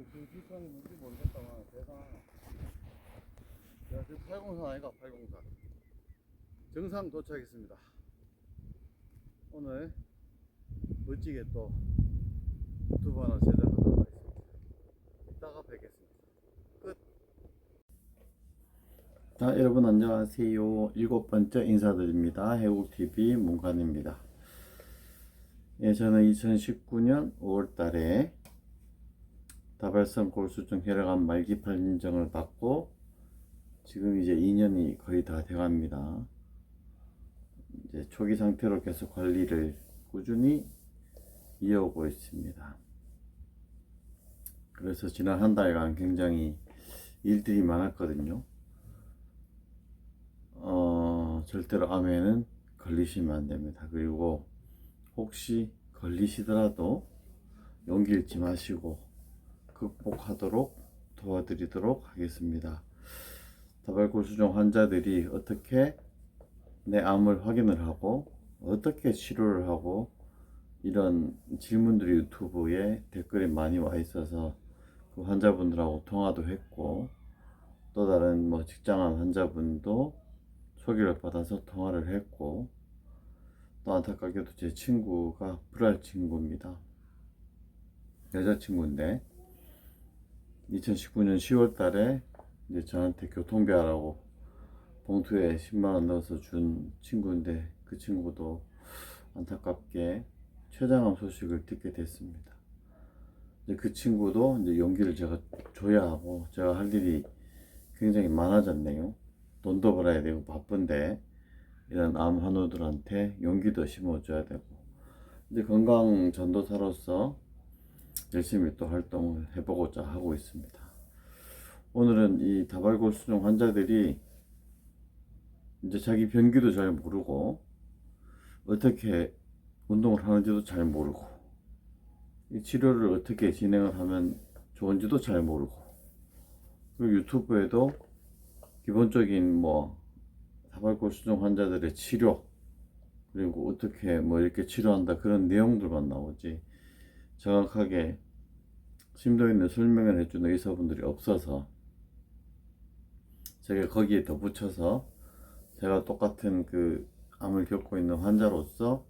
3주 그 뒷선이 뭔지 모르겠다만 대단하네. 야, 그 804 아이가 804. 정상 도착했습니다. 오늘 멋지게 또 유튜브 하나 제작하도록 하겠습니다. 이따가 뵙겠습니다. 끝. 자, 여러분 안녕하세요. 일곱 번째 인사드립니다. 해국TV 문관입니다. 예, 저는 2019년 5월 달에 다발성 골수증 혈액암 말기팔 인정을 받고 지금 이제 2년이 거의 다 돼갑니다. 이제 초기 상태로 계속 관리를 꾸준히 이어오고 있습니다. 그래서 지난 한 달간 굉장히 일들이 많았거든요. 어, 절대로 암에는 걸리시면 안 됩니다. 그리고 혹시 걸리시더라도 용기 잃지 마시고 극복하도록 도와드리도록 하겠습니다. 다발골수종 환자들이 어떻게 내 암을 확인을 하고 어떻게 치료를 하고 이런 질문들이 유튜브에 댓글에 많이 와 있어서 그 환자분들하고 통화도 했고 또 다른 뭐 직장암 환자분도 소개를 받아서 통화를 했고 또 안타깝게도 제 친구가 불알 친구입니다. 여자친구인데 2019년 10월 달에 이제 저한테 교통비하라고 봉투에 10만원 넣어서 준 친구인데 그 친구도 안타깝게 췌장암 소식을 듣게 됐습니다. 이제 그 친구도 이제 용기를 제가 줘야 하고 제가 할 일이 굉장히 많아졌네요. 돈도 벌어야 되고 바쁜데 이런 암 환우들한테 용기도 심어줘야 되고 이제 건강 전도사로서 열심히 또 활동을 해보고자 하고 있습니다. 오늘은 이 다발골 수종 환자들이 이제 자기 병기도 잘 모르고 어떻게 운동을 하는지도 잘 모르고 이 치료를 어떻게 진행을 하면 좋은지도 잘 모르고 그리고 유튜브에도 기본적인 뭐 다발골 수종 환자들의 치료 그리고 어떻게 뭐 이렇게 치료한다 그런 내용들만 나오지 정확하게 심도 있는 설명을 해주는 의사분들이 없어서 제가 거기에 덧붙여서 제가 똑같은 그 암을 겪고 있는 환자로서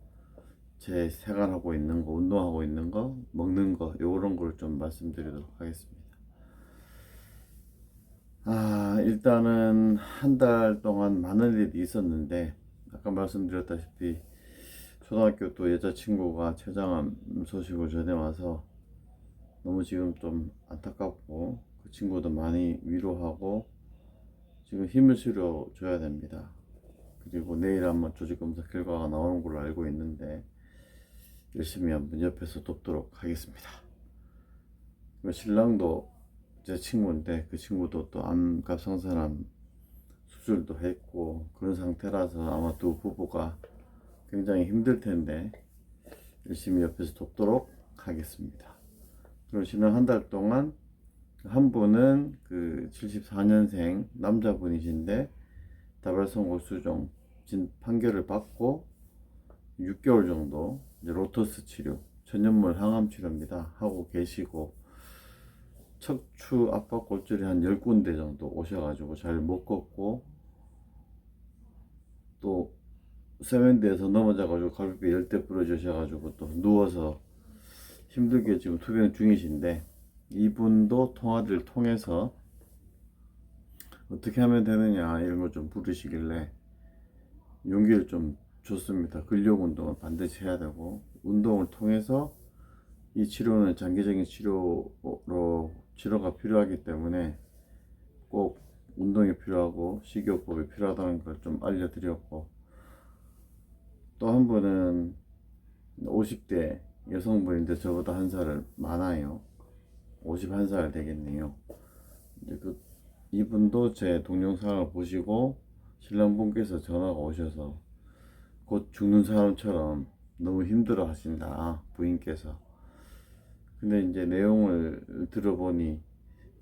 제 생활하고 있는 거, 운동하고 있는 거, 먹는 거, 요런 걸 좀 말씀드리도록 하겠습니다. 아, 일단은 한 달 동안 많은 일이 있었는데, 아까 말씀드렸다시피, 초등학교 또 여자친구가 췌장암 소식을 전해와서 너무 지금 좀 안타깝고, 그 친구도 많이 위로하고, 지금 힘을 실어 줘야 됩니다. 그리고 내일 한번 조직 검사 결과가 나오는 걸로 알고 있는데, 열심히 한번 옆에서 돕도록 하겠습니다. 그 신랑도 제 친구인데 그 친구도 또 암 갑상선암 수술도 했고 그런 상태라서 아마 두 부부가 굉장히 힘들 텐데 열심히 옆에서 돕도록 하겠습니다. 지난 한달 동안 한 분은 그 74년생 남자분이신데 다발성 골수종 진 판결을 받고 6개월 정도 이제 로터스 치료, 전염물 항암 치료입니다. 하고 계시고 척추 압박 골절이 한 10군데 정도 오셔가지고 잘 못 걷고 또 세면대에서 넘어져가지고 갈비뼈 열대 부러지셔가지고 또 누워서 힘들게 지금 투병 중이신데 이분도 통화를 통해서 어떻게 하면 되느냐 이런 걸 좀 부르시길래 용기를 좀 좋습니다. 근력 운동을 반드시 해야 되고 운동을 통해서 이 치료는 장기적인 치료로 치료가 필요하기 때문에 꼭 운동이 필요하고 식이요법이 필요하다는 걸 좀 알려드렸고 또 한 분은 50대 여성분인데 저보다 한 살을 많아요. 51살 되겠네요. 이제 그 이분도 제 동영상을 보시고 신랑분께서 전화가 오셔서 곧 죽는 사람처럼 너무 힘들어 하신다 부인께서 근데 이제 내용을 들어보니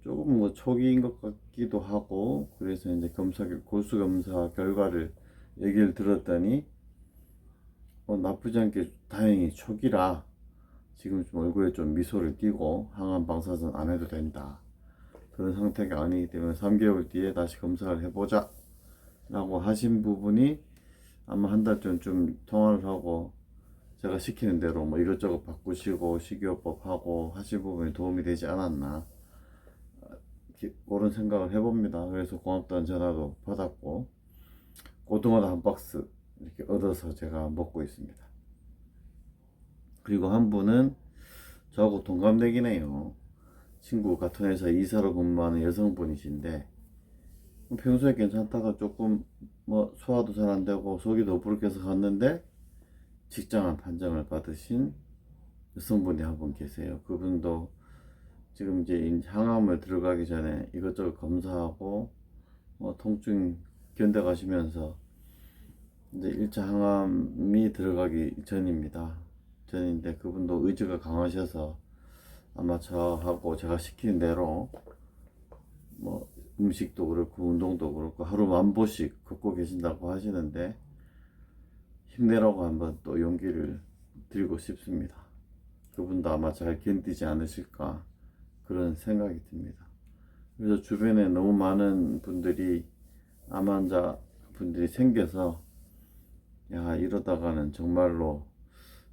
조금 뭐 초기인 것 같기도 하고 그래서 이제 검사 골수 검사 결과를 얘기를 들었더니 어, 나쁘지 않게 다행히 초기라 지금 좀 얼굴에 좀 미소를 띄고 항암 방사선 안 해도 된다. 그런 상태가 아니기 때문에 3개월 뒤에 다시 검사를 해보자. 라고 하신 부분이 아마 한 달쯤 좀 통화를 하고 제가 시키는 대로 뭐 이것저것 바꾸시고 식이요법 하고 하신 부분이 도움이 되지 않았나. 이렇게 그런 생각을 해봅니다. 그래서 고맙다는 전화도 받았고 고등어도 한 박스 이렇게 얻어서 제가 먹고 있습니다. 그리고 한 분은 저하고 동갑내기네요. 친구 같은 회사 이사로 근무하는 여성분이신데 평소에 괜찮다가 조금 뭐 소화도 잘 안 되고 속이 더 부룩해서 갔는데 직장암 판정을 받으신 여성분이 한 분 계세요. 그분도 지금 이제 항암을 들어가기 전에 이것저것 검사하고 뭐 통증 견뎌가시면서 이제 1차 항암이 들어가기 전입니다. 전인데 그분도 의지가 강하셔서 아마 저하고 제가 시키는 대로 뭐 음식도 그렇고 운동도 그렇고 하루 만 보씩 걷고 계신다고 하시는데 힘내라고 한번 또 용기를 드리고 싶습니다. 그분도 아마 잘 견디지 않으실까 그런 생각이 듭니다. 그래서 주변에 너무 많은 분들이 암 환자 분들이 생겨서 야 이러다가는 정말로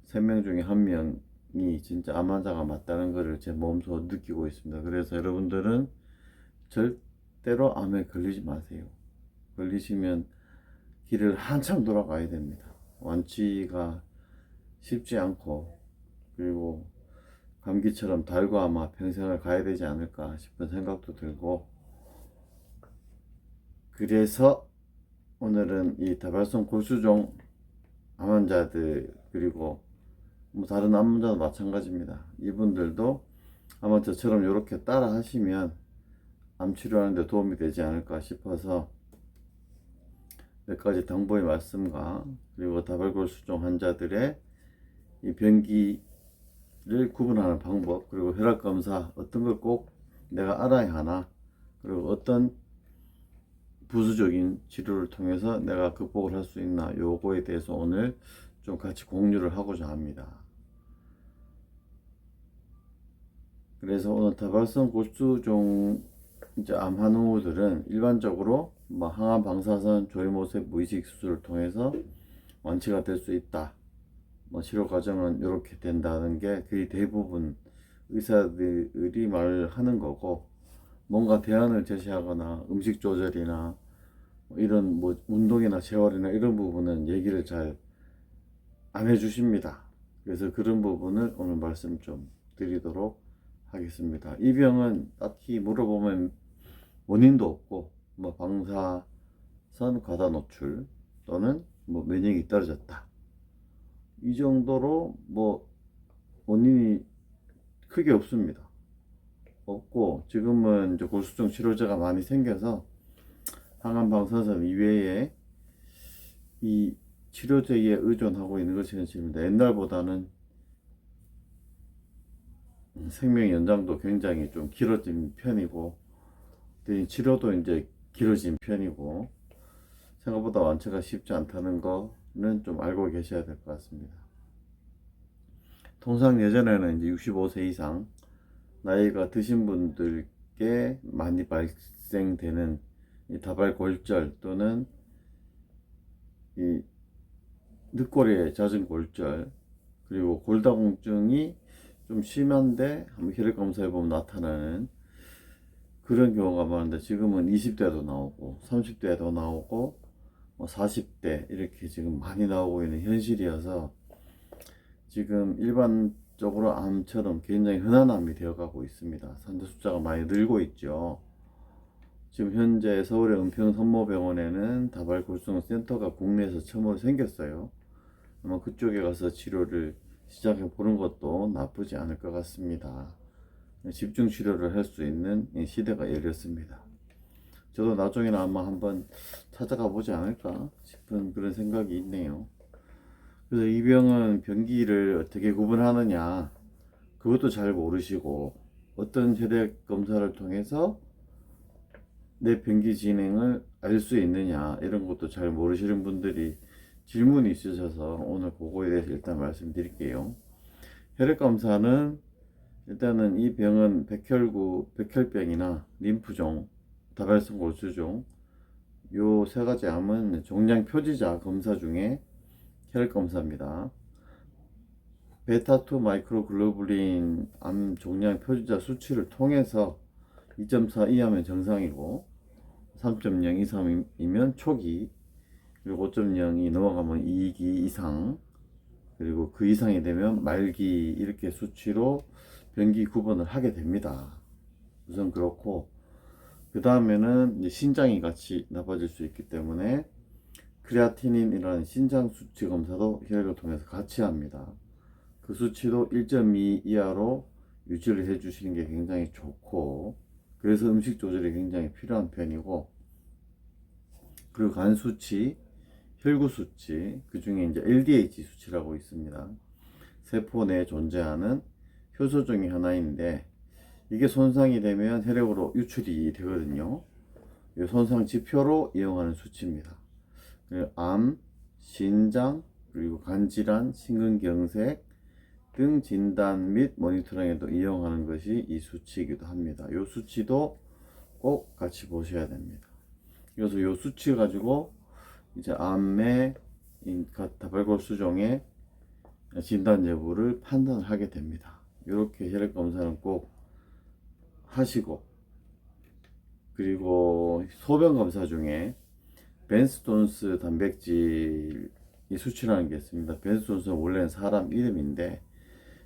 세 명 중에 한 명이 진짜 암 환자가 맞다는 것을 제 몸소 느끼고 있습니다. 그래서 여러분들은 절대로 암에 걸리지 마세요. 걸리시면 길을 한참 돌아가야 됩니다. 완치가 쉽지 않고 그리고 감기처럼 달고 아마 평생을 가야 되지 않을까 싶은 생각도 들고 그래서 오늘은 이 다발성 골수종 암 환자들 그리고 뭐 다른 암 환자도 마찬가지입니다. 이분들도 아마 저처럼 이렇게 따라 하시면 암 치료하는데 도움이 되지 않을까 싶어서 몇 가지 당부의 말씀과 그리고 다발골 수종 환자들의 이 변기를 구분하는 방법 그리고 혈압 검사 어떤 걸 꼭 내가 알아야 하나 그리고 어떤 부수적인 치료를 통해서 내가 극복을 할 수 있나 요거에 대해서 오늘 좀 같이 공유를 하고자 합니다. 그래서 오늘 다발성 골수종 이제 암 환우들은 일반적으로 뭐 항암 방사선 조이모색 무이식 수술을 통해서 완치가 될 수 있다. 뭐 치료 과정은 이렇게 된다는 게 거의 대부분 의사들이 말하는 거고 뭔가 대안을 제시하거나 음식 조절이나 뭐 이런 뭐 운동이나 재활이나 이런 부분은 얘기를 잘 안 해주십니다. 그래서 그런 부분을 오늘 말씀 좀 드리도록 하겠습니다. 이 병은 딱히 물어보면 원인도 없고 뭐 방사선 과다 노출 또는 뭐 면역이 떨어졌다. 이 정도로 뭐 원인이 크게 없습니다. 없고 지금은 이제 골수증 치료제가 많이 생겨서 항암 방사선 이외에 이 치료제에 의존하고 있는 것이 현실입니다. 옛날보다는 생명 연장도 굉장히 좀 길어진 편이고 또 치료도 이제 길어진 편이고 생각보다 완치가 쉽지 않다는 거는 좀 알고 계셔야 될 것 같습니다. 통상 예전에는 이제 65세 이상 나이가 드신 분들께 많이 발생되는 이 다발골절 또는 이 늑골의 잦은 골절 그리고 골다공증이 좀 심한데 한번 혈액 검사해 보면 나타나는 그런 경우가 많은데 지금은 20대도 나오고 30대도 나오고 뭐 40대 이렇게 지금 많이 나오고 있는 현실이어서 지금 일반 적으로 암처럼 굉장히 흔한 암이 되어가고 있습니다. 산재 숫자가 많이 늘고 있죠. 지금 현재 서울의 은평 선모병원에는 다발골수증 센터가 국내에서 처음으로 생겼어요. 아마 그쪽에 가서 치료를 시작해 보는 것도 나쁘지 않을 것 같습니다. 집중 치료를 할 수 있는 이 시대가 열렸습니다. 저도 나중에는 아마 한번 찾아가 보지 않을까 싶은 그런 생각이 있네요. 그래서 이 병은 변기를 어떻게 구분하느냐 그것도 잘 모르시고 어떤 혈액 검사를 통해서 내 변기 진행을 알 수 있느냐 이런 것도 잘 모르시는 분들이 질문이 있으셔서 오늘 그거에 대해서 일단 말씀드릴게요. 혈액 검사는 일단은 이 병은 백혈구, 백혈병이나 림프종, 다발성 골수종 요 세 가지 암은 종양 표지자 검사 중에 혈액 검사입니다. 베타2 마이크로글로불린 암 종양 표지자 수치를 통해서 2.4 이하면 정상이고 3.0 이상이면 초기 그리고 5.0이 넘어가면 2기 이상 그리고 그 이상이 되면 말기 이렇게 수치로 병기 구분을 하게 됩니다. 우선 그렇고 그 다음에는 신장이 같이 나빠질 수 있기 때문에 크레아티닌이라는 신장 수치 검사도 혈액을 통해서 같이 합니다. 그 수치도 1.2 이하로 유지를 해 주시는 게 굉장히 좋고 그래서 음식 조절이 굉장히 필요한 편이고 그리고 간 수치, 혈구 수치, 그 중에 이제 LDH 수치라고 있습니다. 세포 내에 존재하는 효소 중의 하나인데 이게 손상이 되면 혈액으로 유출이 되거든요. 이 손상 지표로 이용하는 수치입니다. 그리고 암, 신장, 그리고 간질환, 심근경색 등 진단 및 모니터링에도 이용하는 것이 이 수치이기도 합니다. 이 수치도 꼭 같이 보셔야 됩니다. 그래서 이 수치 가지고 이제 암의 다발골 수종의 진단 여부를 판단을 하게 됩니다. 이렇게 혈액 검사는 꼭 하시고 그리고 소변 검사 중에 벤스톤스 단백질 이 수치라는 게 있습니다. 벤스톤스는 원래는 사람 이름인데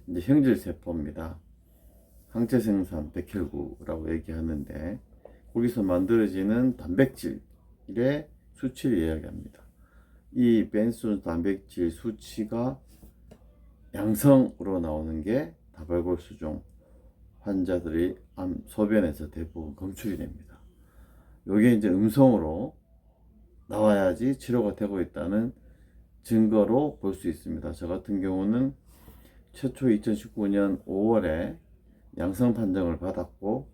이제 형질 세포입니다. 항체 생산 백혈구라고 얘기하는데 거기서 만들어지는 단백질의 수치를 이야기합니다. 이 벤스톤 단백질 수치가 양성으로 나오는 게 다발골수종 환자들이 암 소변에서 대부분 검출이 됩니다. 이게 이제 음성으로 나와야지 치료가 되고 있다는 증거로 볼 수 있습니다. 저 같은 경우는 최초 2019년 5월에 양성 판정을 받았고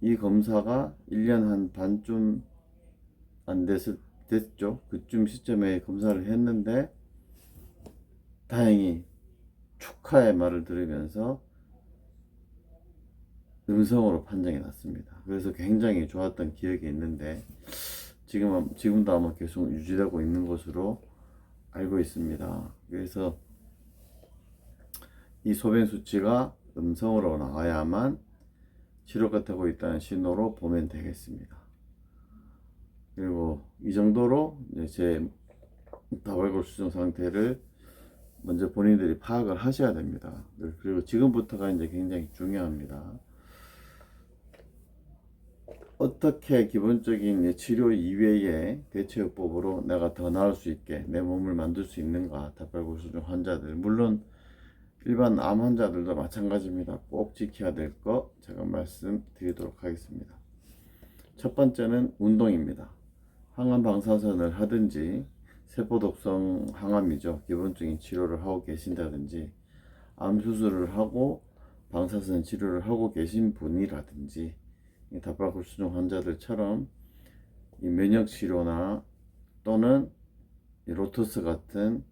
이 검사가 1년 한 반쯤 안 됐, 됐죠. 그쯤 시점에 검사를 했는데 다행히 축하의 말을 들으면서 음성으로 판정이 났습니다. 그래서 굉장히 좋았던 기억이 있는데 지금 지금도 아마 계속 유지되고 있는 것으로 알고 있습니다. 그래서 이 소변 수치가 음성으로 나와야만 치료가 되고 있다는 신호로 보면 되겠습니다. 그리고 이 정도로 제 다발골 수정 상태를 먼저 본인들이 파악을 하셔야 됩니다. 그리고 지금부터가 이제 굉장히 중요합니다. 어떻게 기본적인 치료 이외의 대처요법으로 내가 더 나을 수 있게 내 몸을 만들 수 있는가 다발골 수정 환자들 물론 일반 암 환자들도 마찬가지입니다. 꼭 지켜야 될 거 제가 말씀드리도록 하겠습니다. 첫 번째는 운동입니다. 항암 방사선을 하든지 세포 독성 항암이죠. 기본적인 치료를 하고 계신다든지 암 수술을 하고 방사선 치료를 하고 계신 분이라든지 다발골수종 환자들처럼 이 면역 치료나 또는 로터스 같은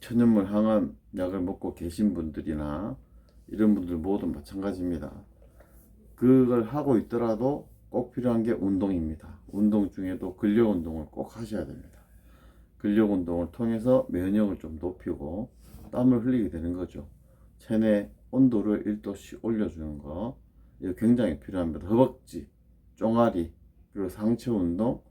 천연물 항암 약을 먹고 계신 분들이나 이런 분들 모두 마찬가지입니다. 그걸 하고 있더라도 꼭 필요한 게 운동입니다. 운동 중에도 근력 운동을 꼭 하셔야 됩니다. 근력 운동을 통해서 면역을 좀 높이고 땀을 흘리게 되는 거죠. 체내 온도를 1도씩 올려주는 거 이거 굉장히 필요합니다. 허벅지, 종아리, 그리고 상체 운동,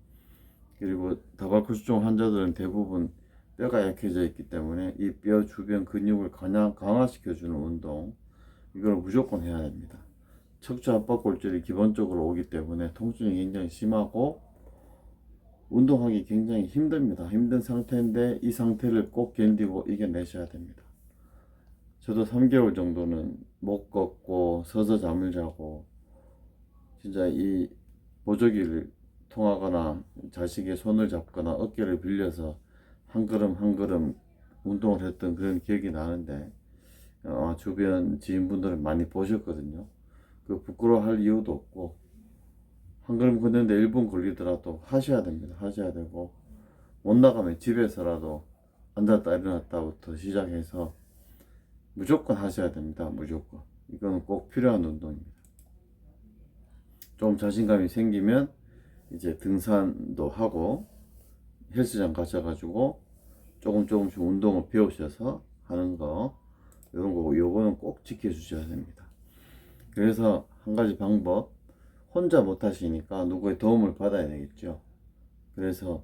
그리고 다발코수종 환자들은 대부분 뼈가 약해져 있기 때문에 이 뼈 주변 근육을 강화, 강화시켜주는 운동 이걸 무조건 해야 됩니다. 척추 압박골절이 기본적으로 오기 때문에 통증이 굉장히 심하고 운동하기 굉장히 힘듭니다. 힘든 상태인데 이 상태를 꼭 견디고 이겨내셔야 됩니다. 저도 3개월 정도는 못 걷고 서서 잠을 자고 진짜 이 보조기를 통하거나 자식의 손을 잡거나 어깨를 빌려서 한 걸음 한 걸음 운동을 했던 그런 기억이 나는데 어, 주변 지인분들은 많이 보셨거든요. 그 부끄러워할 이유도 없고 한 걸음 걷는데 1분 걸리더라도 하셔야 됩니다. 하셔야 되고 못 나가면 집에서라도 앉았다 일어났다부터 시작해서 무조건 하셔야 됩니다. 무조건. 이거는 꼭 필요한 운동입니다. 좀 자신감이 생기면 이제 등산도 하고 헬스장 가셔가지고 조금 조금씩 운동을 배우셔서 하는 거 이런 거고 요거는 꼭 지켜주셔야 됩니다. 그래서 한 가지 방법 혼자 못 하시니까 누구의 도움을 받아야 되겠죠. 그래서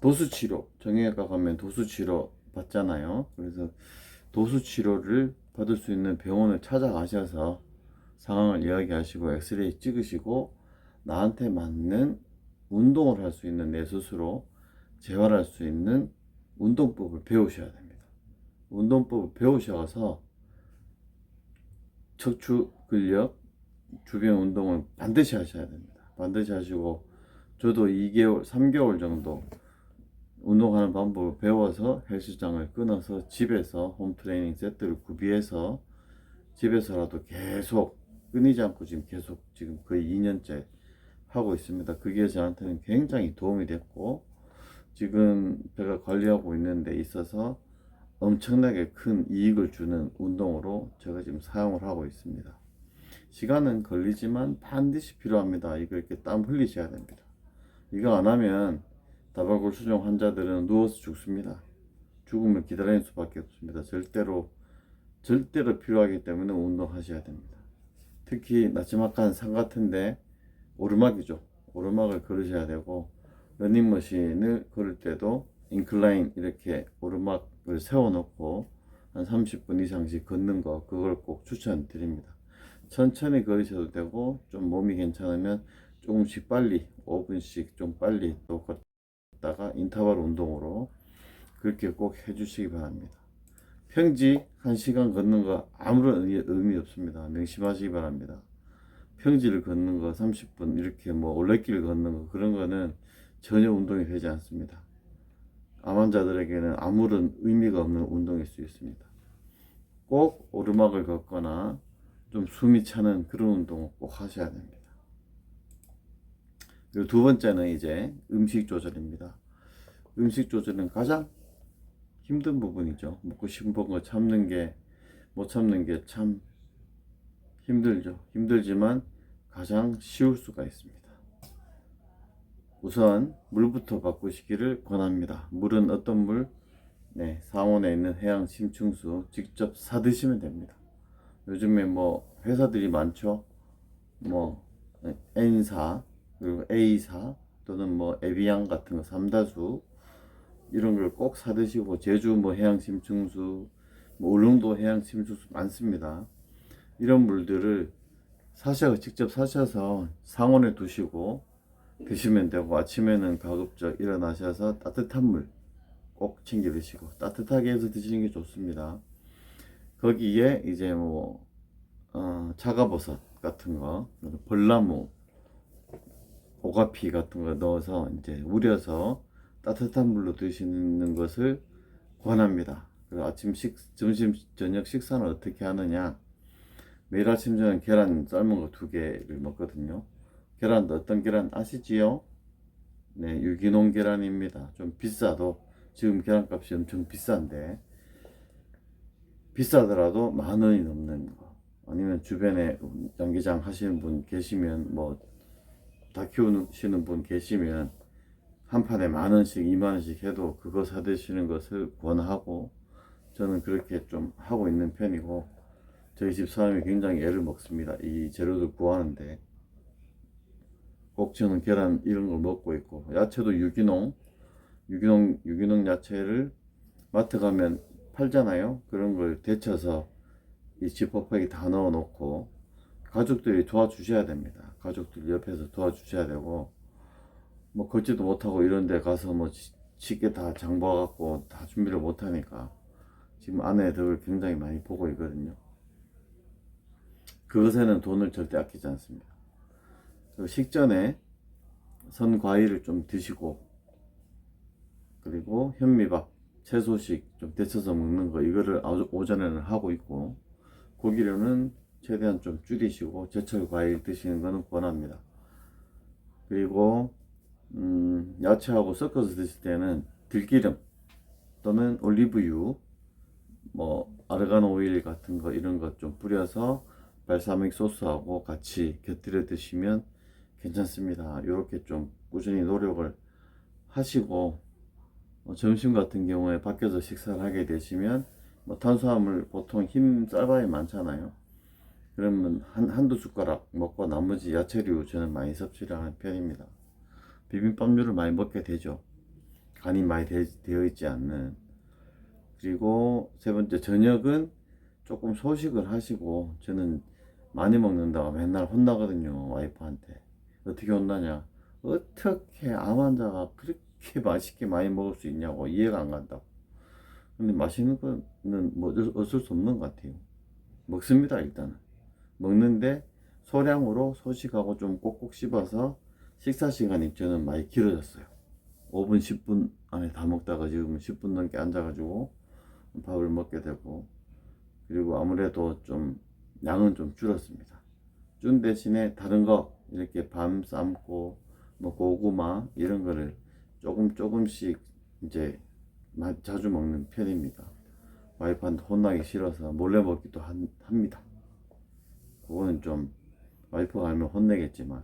도수 치료 정형외과 가면 도수 치료 받잖아요. 그래서 도수 치료를 받을 수 있는 병원을 찾아가셔서 상황을 이야기하시고 엑스레이 찍으시고 나한테 맞는 운동을 할 수 있는 내 스스로 재활할 수 있는 운동법을 배우셔야 됩니다. 운동법을 배우셔서 척추 근력 주변 운동을 반드시 하셔야 됩니다. 반드시 하시고 저도 2개월, 3개월 정도 운동하는 방법을 배워서 헬스장을 끊어서 집에서 홈트레이닝 세트를 구비해서 집에서라도 계속 끊이지 않고 지금 계속 지금 거의 2년째 하고 있습니다. 그게 저한테는 굉장히 도움이 됐고 지금 제가 관리하고 있는 데 있어서 엄청나게 큰 이익을 주는 운동으로 제가 지금 사용을 하고 있습니다. 시간은 걸리지만 반드시 필요합니다. 이거 이렇게 땀 흘리셔야 됩니다. 이거 안 하면 다발골 수종 환자들은 누워서 죽습니다. 죽음을 기다리는 수밖에 없습니다. 절대로 절대로 필요하기 때문에 운동하셔야 됩니다. 특히 나지막한 산 같은데 오르막이죠. 오르막을 걸으셔야 되고 러닝머신을 걸을 때도 인클라인 이렇게 오르막을 세워놓고 한 30분 이상씩 걷는 거 그걸 꼭 추천드립니다. 천천히 걸으셔도 되고 좀 몸이 괜찮으면 조금씩 빨리 5분씩 좀 빨리 또 걷 다가 인터벌 운동으로 그렇게 꼭 해주시기 바랍니다. 평지 1시간 걷는 거 아무런 의미, 의미 없습니다. 명심하시기 바랍니다. 평지를 걷는 거 30분 이렇게 뭐 올레길 걷는 거 그런 거는 전혀 운동이 되지 않습니다. 암 환자들에게는 아무런 의미가 없는 운동일 수 있습니다. 꼭 오르막을 걷거나 좀 숨이 차는 그런 운동을 꼭 하셔야 됩니다. 그리고 두 번째는 이제 음식 조절입니다. 음식 조절은 가장 힘든 부분이죠. 먹고 싶은 거 참는 게, 못 참는 게 참 힘들죠. 힘들지만 가장 쉬울 수가 있습니다. 우선 물부터 바꾸시기를 권합니다. 물은 어떤 물? 네, 상온에 있는 해양 심층수 직접 사 드시면 됩니다. 요즘에 뭐 회사들이 많죠. 뭐 N사 그리고 A사 또는 뭐 에비앙 같은 거 삼다수 이런 걸 꼭 사 드시고 제주 뭐 해양 심층수 뭐 울릉도 해양 심층수 많습니다. 이런 물들을 사셔 직접 사셔서 상온에 두시고 드시면 되고 아침에는 가급적 일어나셔서 따뜻한 물 꼭 챙겨 드시고 따뜻하게 해서 드시는 게 좋습니다. 거기에 이제 뭐 어, 차가버섯 같은 거, 벌나무, 오가피 같은 거 넣어서 이제 우려서 따뜻한 물로 드시는 것을 권합니다. 그리고 아침 식, 점심, 저녁 식사는 어떻게 하느냐? 매일 아침 저는 계란 삶은 거 두 개를 먹거든요. 계란도 어떤 계란 아시지요? 네, 유기농 계란입니다. 좀 비싸도 지금 계란값이 엄청 비싼데 비싸더라도 만 원이 넘는 거 아니면 주변에 양계장 하시는 분 계시면 뭐 다 키우시는 분 계시면 한 판에 만 원씩 이만 원씩 해도 그거 사 드시는 것을 권하고 저는 그렇게 좀 하고 있는 편이고 저희 집 사람이 굉장히 애를 먹습니다. 이 재료들 구하는데 꼭 저는 계란 이런 걸 먹고 있고 야채도 유기농 유기농 유기농 야채를 마트 가면 팔잖아요. 그런 걸 데쳐서 이 지퍼백에 다 넣어 놓고 가족들이 도와주셔야 됩니다. 가족들 옆에서 도와주셔야 되고 뭐 걷지도 못하고 이런 데 가서 뭐 쉽게 다 장봐 갖고 다 준비를 못 하니까 지금 아내들 굉장히 많이 보고 있거든요. 그것에는 돈을 절대 아끼지 않습니다. 그 식전에 선 과일을 좀 드시고 그리고 현미밥, 채소식 좀 데쳐서 먹는 거 이거를 오전에는 하고 있고 고기류는 최대한 좀 줄이시고 제철 과일 드시는 거는 권합니다. 그리고 음, 야채하고 섞어서 드실 때는 들기름 또는 올리브유 뭐 아르간 오일 같은 거 이런 것 좀 뿌려서 발사믹 소스하고 같이 곁들여 드시면 괜찮습니다. 이렇게 좀 꾸준히 노력을 하시고 어, 점심 같은 경우에 밖에서 식사를 하게 되시면 뭐 탄수화물 보통 흰 쌀밥이 많잖아요. 그러면 한, 한두 숟가락 먹고 나머지 야채류 저는 많이 섭취를 하는 편입니다. 비빔밥류를 많이 먹게 되죠. 간이 많이 되, 되어 있지 않는. 그리고 세 번째 저녁은 조금 소식을 하시고 저는 많이 먹는다고 맨날 혼나거든요 와이프한테 어떻게 혼나냐 어떻게 암 환자가 그렇게 맛있게 많이 먹을 수 있냐고 이해가 안 간다고 근데 맛있는 거는 뭐 어쩔 수 없는 것 같아요 먹습니다 일단은 먹는데 소량으로 소식하고 좀 꼭꼭 씹어서 식사 시간이 저는 많이 길어졌어요 5분 10분 안에 다 먹다가 지금 10분 넘게 앉아가지고 밥을 먹게 되고 그리고 아무래도 좀 양은 좀 줄었습니다. 준 대신에 다른 거 이렇게 밤 삶고 뭐 고구마 이런 거를 조금 조금씩 이제 마- 자주 먹는 편입니다. 와이프한테 혼나기 싫어서 몰래 먹기도 한- 합니다. 그거는 좀 와이프가 알면 혼내겠지만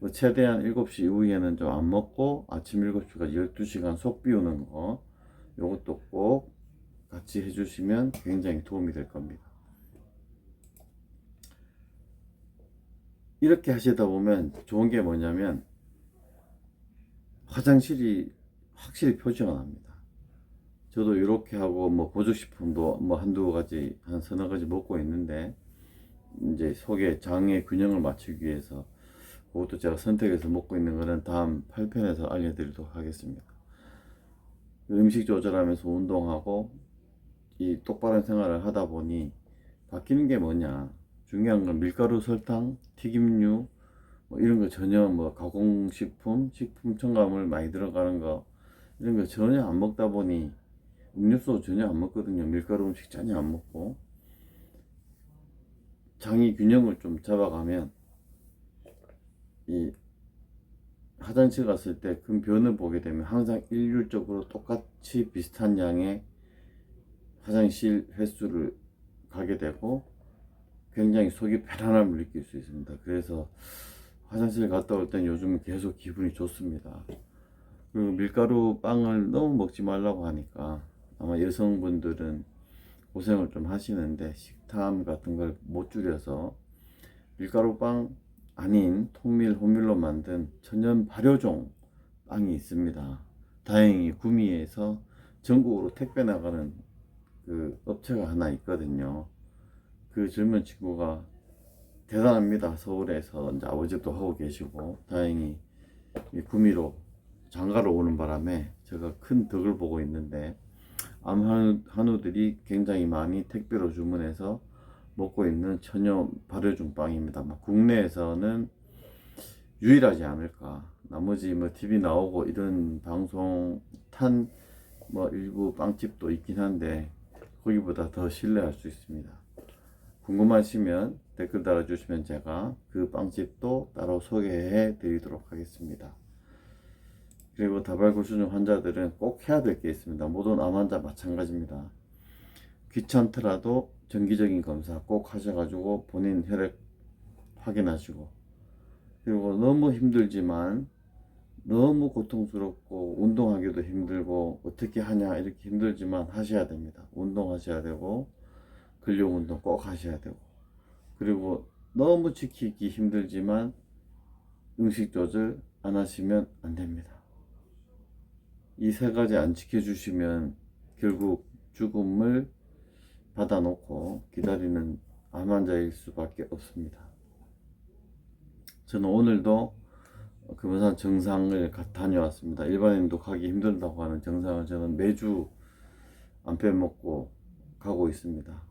뭐 최대한 7시 이후에는 좀 안 먹고 아침 7시까지 12시간 속 비우는 거 요것도 꼭 같이 해주시면 굉장히 도움이 될 겁니다. 이렇게 하시다 보면 좋은 게 뭐냐면 화장실이 확실히 표시가 납니다. 저도 이렇게 하고 뭐 보조식품도 뭐 한두 가지 한 서너 가지 먹고 있는데 이제 속에 장의 균형을 맞추기 위해서 그것도 제가 선택해서 먹고 있는 거는 다음 8편에서 알려드리도록 하겠습니다. 음식 조절하면서 운동하고 이 똑바른 생활을 하다 보니 바뀌는 게 뭐냐? 중요한 건 밀가루 설탕 튀김류 뭐 이런 거 전혀 뭐 가공식품 식품 첨가물 많이 들어가는 거 이런 거 전혀 안 먹다 보니 음료수 전혀 안 먹거든요. 밀가루 음식 전혀 안 먹고 장이 균형을 좀 잡아가면 이 화장실 갔을 때그 변을 보게 되면 항상 일률적으로 똑같이 비슷한 양의 화장실 횟수를 가게 되고 굉장히 속이 편안함을 느낄 수 있습니다. 그래서 화장실 갔다 올 땐 요즘은 계속 기분이 좋습니다. 그리고 밀가루 빵을 너무 먹지 말라고 하니까 아마 여성분들은 고생을 좀 하시는데 식탐 같은 걸 못 줄여서 밀가루 빵 아닌 통밀 호밀로 만든 천연 발효종 빵이 있습니다. 다행히 구미에서 전국으로 택배 나가는 그 업체가 하나 있거든요. 그 젊은 친구가 대단합니다. 서울에서 이제 아버지도 하고 계시고 다행히 이 구미로 장가로 오는 바람에 제가 큰 덕을 보고 있는데 암 한우, 한우들이 굉장히 많이 택배로 주문해서 먹고 있는 천연 발효중 빵입니다. 뭐 국내에서는 유일하지 않을까. 나머지 뭐 TV 나오고 이런 방송 탄 뭐 일부 빵집도 있긴 한데 거기보다 더 신뢰할 수 있습니다. 궁금하시면 댓글 달아주시면 제가 그 빵집도 따로 소개해 드리도록 하겠습니다. 그리고 다발골수증 환자들은 꼭 해야 될 게 있습니다. 모든 암 환자 마찬가지입니다. 귀찮더라도 정기적인 검사 꼭 하셔가지고 본인 혈액 확인하시고 그리고 너무 힘들지만 너무 고통스럽고 운동하기도 힘들고 어떻게 하냐 이렇게 힘들지만 하셔야 됩니다. 운동하셔야 되고 근력 운동 꼭 하셔야 되고 그리고 너무 지키기 힘들지만 음식 조절 안 하시면 안 됩니다. 이 세 가지 안 지켜주시면 결국 죽음을 받아놓고 기다리는 암 환자일 수밖에 없습니다. 저는 오늘도 금호산 정상을 가- 다녀왔습니다. 일반인도 가기 힘들다고 하는 정상을 저는 매주 안 빼먹고 가고 있습니다.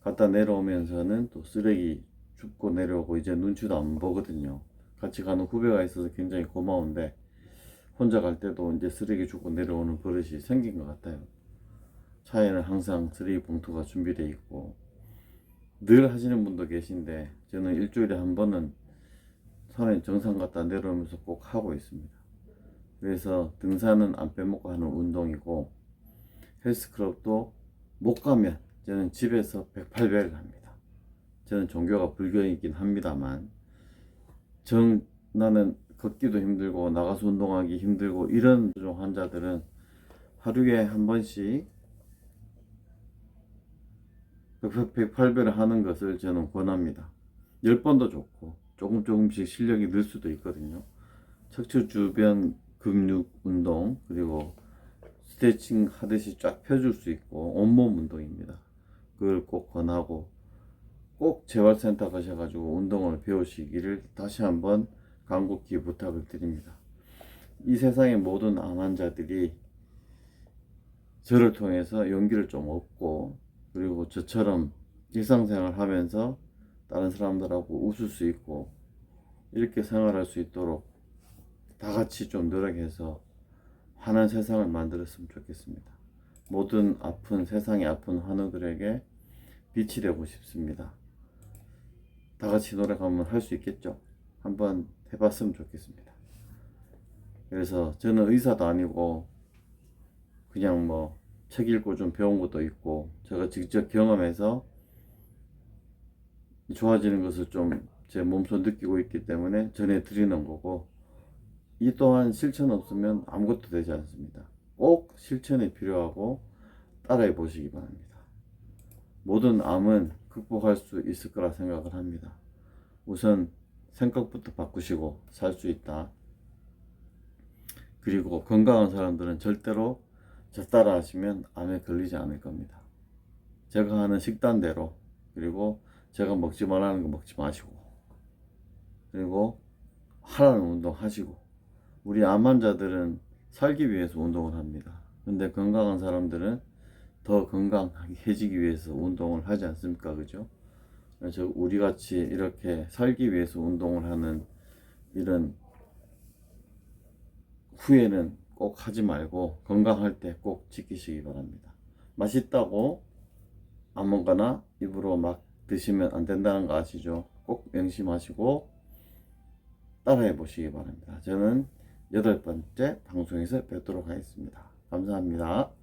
갔다 내려오면서는 또 쓰레기 줍고 내려오고 이제 눈치도 안 보거든요. 같이 가는 후배가 있어서 굉장히 고마운데 혼자 갈 때도 이제 쓰레기 줍고 내려오는 버릇이 생긴 것 같아요. 차에는 항상 쓰레기 봉투가 준비되어 있고 늘 하시는 분도 계신데 저는 일주일에 한 번은 산에 정상 갔다 내려오면서 꼭 하고 있습니다. 그래서 등산은 안 빼먹고 하는 운동이고 헬스클럽도 못 가면 저는 집에서 108배를 합니다. 저는 종교가 불교이긴 합니다만 정 나는 걷기도 힘들고 나가서 운동하기 힘들고 이런 종 환자들은 하루에 한 번씩 108배를 하는 것을 저는 권합니다. 10번도 좋고 조금 조금씩 실력이 늘 수도 있거든요. 척추 주변 근육 운동 그리고 스트레칭 하듯이 쫙 펴줄 수 있고 온몸 운동입니다. 그걸 꼭 권하고 꼭 재활센터 가셔가지고 운동을 배우시기를 다시 한번 간곡히 부탁을 드립니다. 이 세상의 모든 암 환자들이 저를 통해서 용기를 좀 얻고 그리고 저처럼 일상생활 하면서 다른 사람들하고 웃을 수 있고 이렇게 생활할 수 있도록 다 같이 좀 노력해서 환한 세상을 만들었으면 좋겠습니다. 모든 아픈 세상의 아픈 환우들에게 빛이 되고 싶습니다. 다 같이 노력하면 할 수 있겠죠? 한번 해봤으면 좋겠습니다. 그래서 저는 의사도 아니고 그냥 뭐 책 읽고 좀 배운 것도 있고 제가 직접 경험해서 좋아지는 것을 좀 제 몸소 느끼고 있기 때문에 전해드리는 거고 이 또한 실천 없으면 아무것도 되지 않습니다. 꼭 실천이 필요하고 따라해 보시기 바랍니다. 모든 암은 극복할 수 있을 거라 생각을 합니다. 우선 생각부터 바꾸시고 살 수 있다. 그리고 건강한 사람들은 절대로 저 따라 하시면 암에 걸리지 않을 겁니다. 제가 하는 식단대로 그리고 제가 먹지 말라는 거 먹지 마시고 그리고 하라는 운동 하시고 우리 암 환자들은 살기 위해서 운동을 합니다. 근데 건강한 사람들은 더 건강해지기 위해서 운동을 하지 않습니까? 그죠? 그래서 우리 같이 이렇게 살기 위해서 운동을 하는 이런 후회는 꼭 하지 말고 건강할 때 꼭 지키시기 바랍니다. 맛있다고 아무거나 입으로 막 드시면 안 된다는 거 아시죠? 꼭 명심하시고 따라해 보시기 바랍니다. 저는 여덟 번째 방송에서 뵙도록 하겠습니다. 감사합니다.